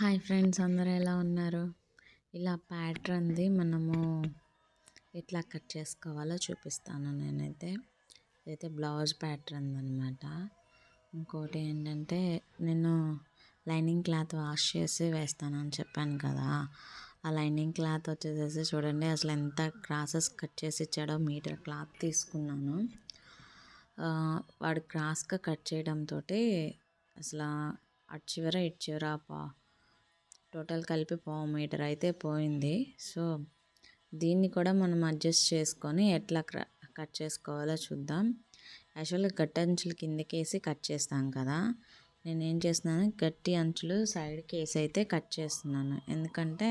Hi friends అందరూ ఎలా ఉన్నారు? ఇలా ప్యాటర్న్ది మనము ఎట్లా కట్ చేసుకోవాలో చూపిస్తాను నేనైతే. ఇదైతే బ్లౌజ్ ప్యాటర్న్ అనమాట ఇంకోటి ఏంటంటే నేను లైనింగ్ క్లాత్ వాష్ చేసి వేస్తానని చెప్పాను కదా. ఆ లైనింగ్ క్లాత్ వచ్చేసేసి చూడండి అసలు ఎంత క్రాసెస్ కట్ చేసి ఇచ్చాడో మీటర్ క్లాత్ తీసుకున్నాను. వాడు క్రాస్గా కట్ చేయడంతో అసలు అటు చివర ఇటు చివర పా టోటల్ కలిపి పావు మీటర్ అయితే పోయింది. సో దీన్ని కూడా మనం అడ్జస్ట్ చేసుకొని ఎట్లా కట్ చేసుకోవాలో చూద్దాం. యాక్చువల్గా గట్టి అంచులు కిందకి వేసి కట్ చేస్తాం కదా. నేను ఏం చేస్తున్నాను గట్టి అంచులు సైడ్కి వేసి అయితే కట్ చేస్తున్నాను. ఎందుకంటే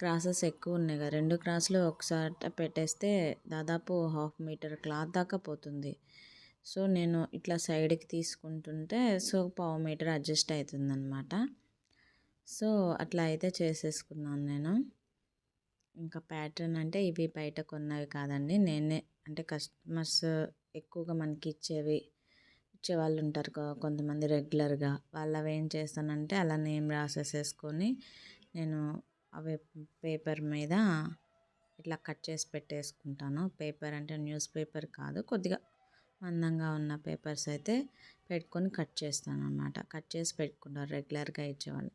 క్రాసెస్ ఎక్కువ ఉన్నాయి కదా. రెండు క్రాసులు ఒకసారి పెట్టేస్తే దాదాపు హాఫ్ మీటర్ క్లాత్ దాకా పోతుంది. సో నేను ఇట్లా సైడ్కి తీసుకుంటుంటే సో పావు మీటర్ అడ్జస్ట్ అవుతుంది అనమాట సో అట్లా అయితే చేసేసుకున్నాను నేను. ఇంకా ప్యాటర్న్ అంటే ఇవి బయట కొన్నవి కాదండి. నేనే అంటే కస్టమర్స్ ఎక్కువగా మనకి ఇచ్చేవి ఇచ్చే వాళ్ళు ఉంటారు కొంతమంది రెగ్యులర్గా. వాళ్ళవి ఏం చేస్తానంటే అలా నేమ్ రాసేసేసుకొని నేను అవి పేపర్ మీద ఇట్లా కట్ చేసి పెట్టేసుకుంటాను. పేపర్ అంటే న్యూస్ పేపర్ కాదు కొద్దిగా మందంగా ఉన్న పేపర్స్ అయితే పెట్టుకొని కట్ చేస్తాను అనమాట కట్ చేసి పెట్టుకుంటారు రెగ్యులర్గా ఇచ్చేవాళ్ళు.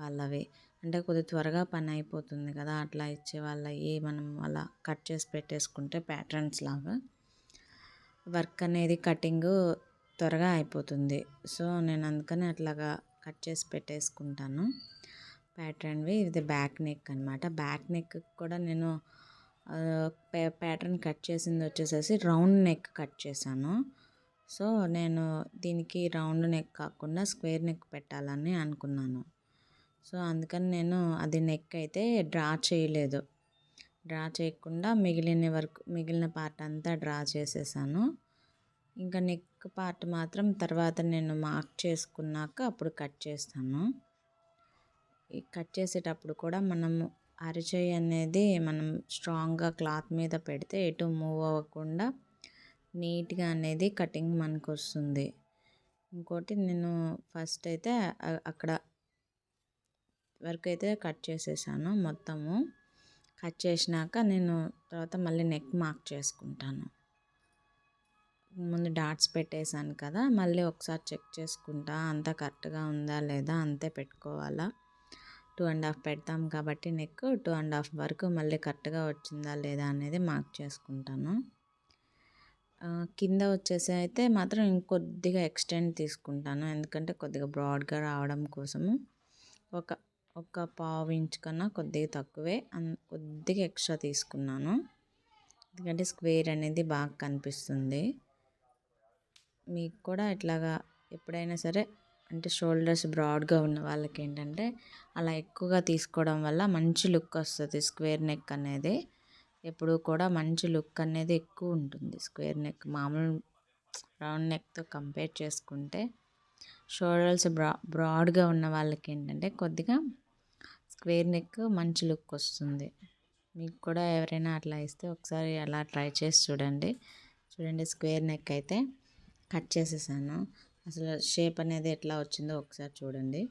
వాళ్ళవి. అంటే కొద్దిగా త్వరగా పని అయిపోతుంది కదా అట్లా ఇచ్చే వాళ్ళవి మనం అలా కట్ చేసి పెట్టేసుకుంటే ప్యాటర్న్స్ లాగా. వర్క్ అనేది కటింగ్ త్వరగా అయిపోతుంది. సో నేను అందుకని అట్లాగా కట్ చేసి పెట్టేసుకుంటాను. ప్యాటర్న్వి ఇది బ్యాక్ నెక్ అనమాట బ్యాక్ నెక్ కూడా నేను ప్యాటర్న్ కట్ చేసింది వచ్చేసేసి రౌండ్ నెక్ కట్ చేశాను. సో నేను దీనికి రౌండ్ నెక్ కాకుండా స్క్వేర్ నెక్ పెట్టాలని అనుకున్నాను. సో అందుకని నేను అది నెక్ అయితే డ్రా చేయలేదు. డ్రా చేయకుండా మిగిలిన వరకు మిగిలిన పార్ట్ అంతా డ్రా చేసేసాను. ఇంకా నెక్ పార్ట్ మాత్రం తర్వాత నేను మార్క్ చేసుకున్నాక అప్పుడు కట్ చేస్తాను. ఈ కట్ చేసేటప్పుడు కూడా మనము అరిచేయి అనేది మనం స్ట్రాంగ్గా క్లాత్ మీద పెడితే ఎటు మూవ్ అవ్వకుండా నీట్గా అనేది కటింగ్ మనకు వస్తుంది ఇంకోటి నేను ఫస్ట్ అయితే అక్కడ వరకు అయితే కట్ చేసేసాను మొత్తము. కట్ చేసినాక నేను తర్వాత మళ్ళీ నెక్ మార్క్ చేసుకుంటాను. ముందు డాట్స్ పెట్టేశాను కదా మళ్ళీ ఒకసారి చెక్ చేసుకుంటా అంతా కరెక్ట్గా ఉందా లేదా అంతే పెట్టుకోవాలా. టూ అండ్ హాఫ్ పెడతాం కాబట్టి నెక్ టూ అండ్ హాఫ్ వరకు మళ్ళీ కరెక్ట్గా వచ్చిందా లేదా అనేది మార్క్ చేసుకుంటాను. కింద వచ్చేసి అయితే మాత్రం ఇంకొద్దిగా ఎక్స్టెండ్ తీసుకుంటాను ఎందుకంటే కొద్దిగా బ్రాడ్గా రావడం కోసము. ఒక ఒక పావు ఇంచ్ కన్నా కొద్దిగా తక్కువే. కొద్దిగా ఎక్స్ట్రా తీసుకున్నాను. ఎందుకంటే స్క్వేర్ అనేది బాగా కనిపిస్తుంది. మీకు కూడా ఇట్లాగా ఎప్పుడైనా సరే అంటే షోల్డర్స్ బ్రాడ్గా ఉన్న వాళ్ళకి ఏంటంటే అలా ఎక్కువగా తీసుకోవడం వల్ల మంచి లుక్ వస్తుంది స్క్వేర్ నెక్ అనేది. ఎప్పుడు కూడా మంచి లుక్ అనేది ఎక్కువ ఉంటుంది స్క్వేర్ నెక్. మామూలు రౌండ్ నెక్తో కంపేర్ చేసుకుంటే షోల్డర్స్ బ్రా బ్రాడ్గా ఉన్న వాళ్ళకి ఏంటంటే కొద్దిగా స్క్వేర్ నెక్ మంచి లుక్ వస్తుంది. మీకు కూడా ఎవరైనా అట్లా ఇస్తే ఒకసారి అలా ట్రై చేసి చూడండి. చూడండి స్క్వేర్ నెక్ అయితే కట్ చేసేసాను. అసలు షేప్ అనేది ఎట్లా వచ్చిందో ఒకసారి చూడండి.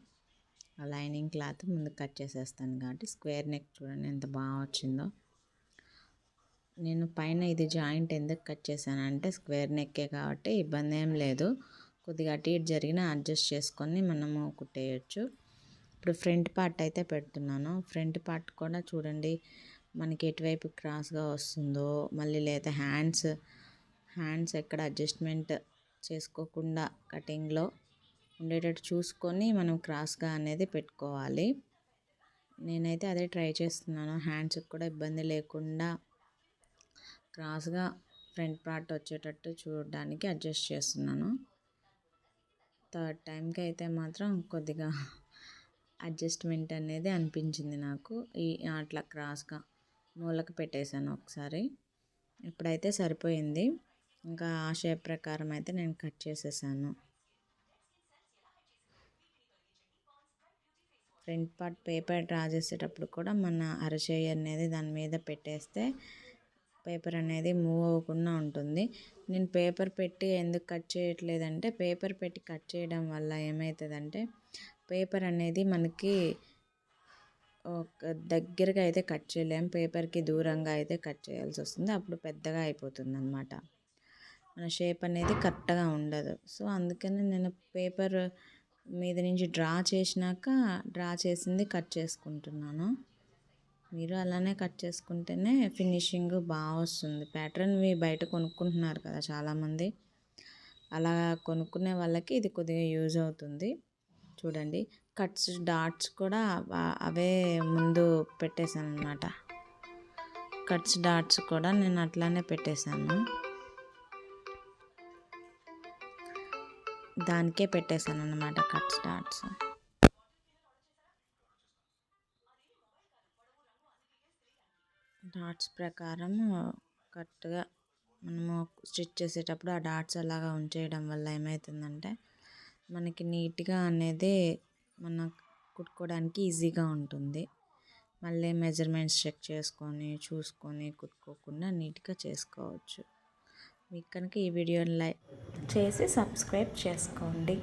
ఆ లైనింగ్ క్లాత్ ముందు కట్ చేసేస్తాను కాబట్టి స్క్వేర్ నెక్ చూడండి ఎంత బాగా వచ్చిందో. నేను పైన ఇది జాయింట్ ఎందుకు కట్ చేశానంటే స్క్వేర్ నెక్కే కాబట్టి ఇబ్బంది ఏం లేదు. కొద్దిగా అటు ఇటు జరిగిన అడ్జస్ట్ చేసుకొని మనము కుట్టేయచ్చు. ఇప్పుడు ఫ్రంట్ పార్ట్ అయితే పెడుతున్నాను. ఫ్రంట్ పార్ట్ కూడా చూడండి మనకి ఎటువైపు క్రాస్గా వస్తుందో మళ్ళీ లేదా హ్యాండ్స్ హ్యాండ్స్ ఎక్కడ అడ్జస్ట్మెంట్ చేసుకోకుండా కటింగ్లో ఉండేటట్టు చూసుకొని మనం క్రాస్గా అనేది పెట్టుకోవాలి. నేనైతే అదే ట్రై చేస్తున్నాను. హ్యాండ్స్కి కూడా ఇబ్బంది లేకుండా క్రాస్గా ఫ్రంట్ పార్ట్ వచ్చేటట్టు చూడడానికి అడ్జస్ట్ చేస్తున్నాను. థర్డ్ టైంకి అయితే మాత్రం కొద్దిగా అడ్జస్ట్మెంట్ అనేది అనిపించింది నాకు. ఈ అట్లా క్రాస్గా మూలకు పెట్టేశాను ఒకసారి. ఇప్పుడైతే సరిపోయింది. ఇంకా ఆ షేప్ ప్రకారం అయితే నేను కట్ చేసేసాను. ఫ్రంట్ పార్ట్ పేపర్ డ్రా చేసేటప్పుడు కూడా మన అరచేయి అనేది దాని మీద పెట్టేస్తే పేపర్ అనేది మూవ్ అవ్వకుండా ఉంటుంది. నేను పేపర్ పెట్టి ఎందుకు కట్ చేయట్లేదంటే పేపర్ పెట్టి కట్ చేయడం వల్ల ఏమవుతుందంటే పేపర్ అనేది మనకి ఒక దగ్గరగా అయితే కట్ చేయలేం. పేపర్కి దూరంగా అయితే కట్ చేయాల్సి వస్తుంది. అప్పుడు పెద్దగా అయిపోతుంది అనమాట మన షేప్ అనేది కరెక్ట్గా ఉండదు. సో అందుకని నేను పేపర్ మీద నుంచి డ్రా చేసినాక డ్రా చేసింది కట్ చేసుకుంటున్నాను. మీరు అలానే కట్ చేసుకుంటేనే ఫినిషింగ్ బాగా వస్తుంది. ప్యాటర్న్వి బయట కొనుక్కుంటున్నారు కదా చాలామంది. అలా కొనుక్కునే వాళ్ళకి ఇది కొద్దిగా యూజ్ అవుతుంది. చూడండి. కట్స్ డాట్స్ కూడా అవే ముందు పెట్టేశాను అనమాట కట్స్ డాట్స్ కూడా నేను అట్లానే పెట్టేశాను. దానికే పెట్టేశాను అనమాట కట్స్ డాట్స్. డాట్స్ ప్రకారం కరెక్ట్గా మనము స్టిచ్ చేసేటప్పుడు ఆ డాట్స్ అలాగా ఉంచేయడం వల్ల ఏమవుతుందంటే మనకి నీట్గా అనేది మన కుట్టుకోవడానికి ఈజీగా ఉంటుంది. మళ్ళీ మెజర్మెంట్స్ చెక్ చేసుకొని చూసుకొని కుట్టుకోకుండా నీట్గా చేసుకోవచ్చు. మీకు కనుక ఈ వీడియోని లైక్ చేసి సబ్స్క్రైబ్ చేసుకోండి.